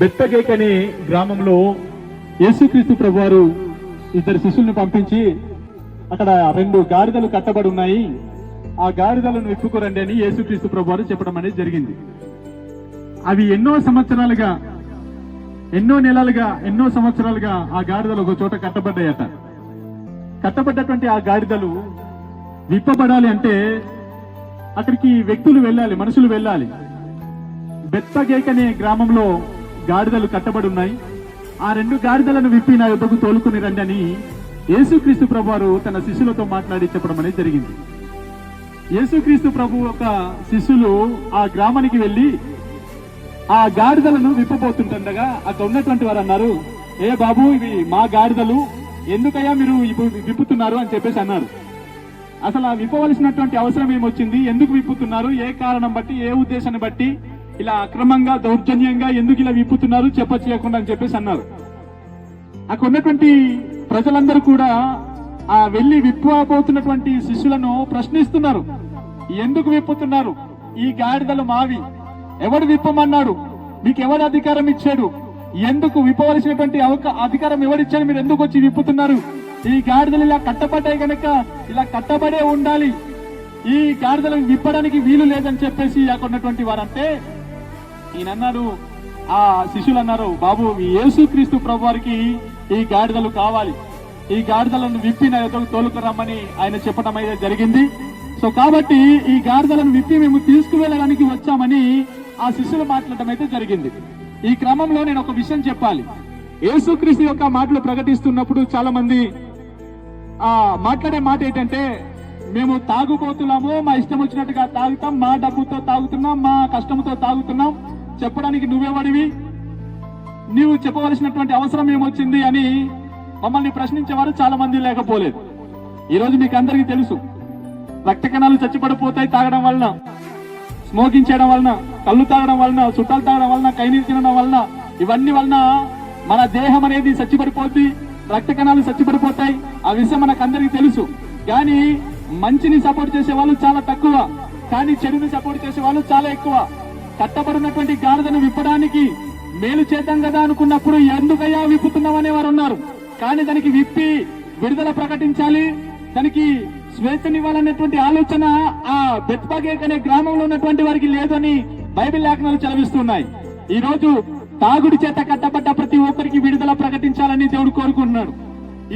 బెత్తగేక్ అనే గ్రామంలో యేసుక్రీస్తు ప్రభువారు ఇద్దరు శిష్యుల్ని పంపించి అక్కడ రెండు గాడిదలు కట్టబడి ఉన్నాయి. ఆ గాడిదలను విప్పుకోరండి అని యేసుక్రీస్తు ప్రభువారు చెప్పడం అనేది జరిగింది. అవి ఎన్నో సంవత్సరాలుగా ఎన్నో నెలలుగా ఎన్నో సంవత్సరాలుగా ఆ గాడిదలు ఒక చోట కట్టబడ్డాయట. కట్టబడ్డటువంటి ఆ గాడిదలు విప్పబడాలి అంటే అక్కడికి వ్యక్తులు వెళ్ళాలి మనుషులు వెళ్ళాలి. బెత్తగేక్ అనే గ్రామంలో గాడిదలు కట్టబడి ఉన్నాయి ఆ రెండు గాడిదలను విప్పి నా యుద్ధకు తోలుకుని రండి అని యేసుక్రీస్తు ప్రభువారు తన శిష్యులతో మాట్లాడి చెప్పడం అనేది జరిగింది. యేసుక్రీస్తు ప్రభు ఒక శిష్యులు ఆ గ్రామానికి వెళ్ళి ఆ గాడిదలను విప్పబోతుంటుండగా అక్కడ ఉన్నటువంటి వారు అన్నారు ఏ బాబు ఇవి మా గాడిదలు. ఎందుకయ్యా మీరు విప్పుతున్నారు? అని చెప్పేసి అన్నారు. అసలు ఆ విప్పవలసినటువంటి అవసరం ఏమొచ్చింది? ఎందుకు విప్పుతున్నారు? ఏ కారణం బట్టి? ఏ ఉద్దేశాన్ని బట్టి? ఇలా అక్రమంగా దౌర్జన్యంగా ఎందుకు ఇలా విప్పుతున్నారు? చెప్ప చేయకుండా అని చెప్పేసి అన్నారు. అక్కడ ఉన్నటువంటి ప్రజలందరూ కూడా ఆ వెళ్ళి విప్పబోతున్నటువంటి శిష్యులను ప్రశ్నిస్తున్నారు. ఎందుకు విప్పుతున్నారు? ఈ గాడిదలు మావి. ఎవడు విప్పమన్నాడు? మీకు ఎవడు అధికారం ఇచ్చాడు? ఎందుకు విప్పవలసినటువంటి అధికారం ఎవరిచ్చాడు? మీరు ఎందుకు వచ్చి విప్పుతున్నారు? ఈ గాడిదలు ఇలా కట్టబడ్డాయి గనక ఇలా కట్టబడే ఉండాలి. ఈ గాడిదలను విప్పడానికి వీలు లేదని చెప్పేసి అక్కడ ఉన్నటువంటి వారంటే ఈయన అన్నారు ఆ శిష్యులు అన్నారు బాబు మీ యేసుక్రీస్తు ప్రభు వారికి ఈ గాడిదలు కావాలి. ఈ గాడిదలను విప్పి నా ఎదుగు తోలుకురమ్మని ఆయన చెప్పడం అయితే జరిగింది. సో కాబట్టి ఈ గాడిదలను విప్పి మేము తీసుకువెళ్ళడానికి వచ్చామని ఆ శిష్యులు మాట్లాడటం అయితే జరిగింది. ఈ క్రమంలో నేను ఒక విషయం చెప్పాలి. యేసుక్రీస్తు యొక్క మాటలు ప్రకటిస్తున్నప్పుడు చాలా మంది ఆ మాట్లాడే మాట ఏంటంటే మేము తాగుబోతున్నాము మా ఇష్టం వచ్చినట్టుగా తాగుతాం మా డబ్బుతో తాగుతున్నాం మా కష్టంతో తాగుతున్నాం చెప్పడానికి నువ్వెవడివి? నీవు చెప్పవలసినటువంటి అవసరం ఏమొచ్చింది అని మమ్మల్ని ప్రశ్నించేవారు చాలా మంది లేకపోలేదు. ఈరోజు మీకు అందరికీ తెలుసు. రక్త కణాలు చచ్చిపడిపోతాయి తాగడం వలన స్మోకింగ్ చేయడం వలన కళ్ళు తాగడం వలన చుట్టాలు తాగడం వలన కైనీరు తినడం వలన ఇవన్నీ వలన మన దేహం అనేది చచ్చిపడిపోద్ది రక్త కణాలు చచ్చిపడిపోతాయి. ఆ విషయం మనకు అందరికీ తెలుసు. కానీ మంచిని సపోర్ట్ చేసే వాళ్ళు చాలా తక్కువ. కానీ చెడుని సపోర్ట్ చేసే వాళ్ళు చాలా ఎక్కువ. కట్టబడినటువంటి గాడిదను విప్పడానికి మేలు చేద్దాం కదా అనుకున్నప్పుడు ఎందుకయ్యా విప్పుతున్నామనే వారు ఉన్నారు. కానీ దానికి విప్పి విడుదల ప్రకటించాలి. దానికి స్వేచ్ఛనివ్వాలనేటువంటి ఆలోచన ఆ బెత్బాగేక్ అనే గ్రామంలో ఉన్నటువంటి వారికి లేదని బైబిల్ లేఖనాలు చదివిస్తున్నాయి. ఈ రోజు తాగుడి చేత కట్టబడ్డ ప్రతి ఒక్కరికి విడుదల ప్రకటించాలని దేవుడు కోరుకుంటున్నాడు.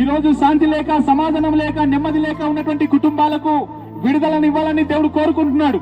ఈ రోజు శాంతి లేక సమాధానం లేక నెమ్మది లేక ఉన్నటువంటి కుటుంబాలకు విడుదలనివ్వాలని దేవుడు కోరుకుంటున్నాడు.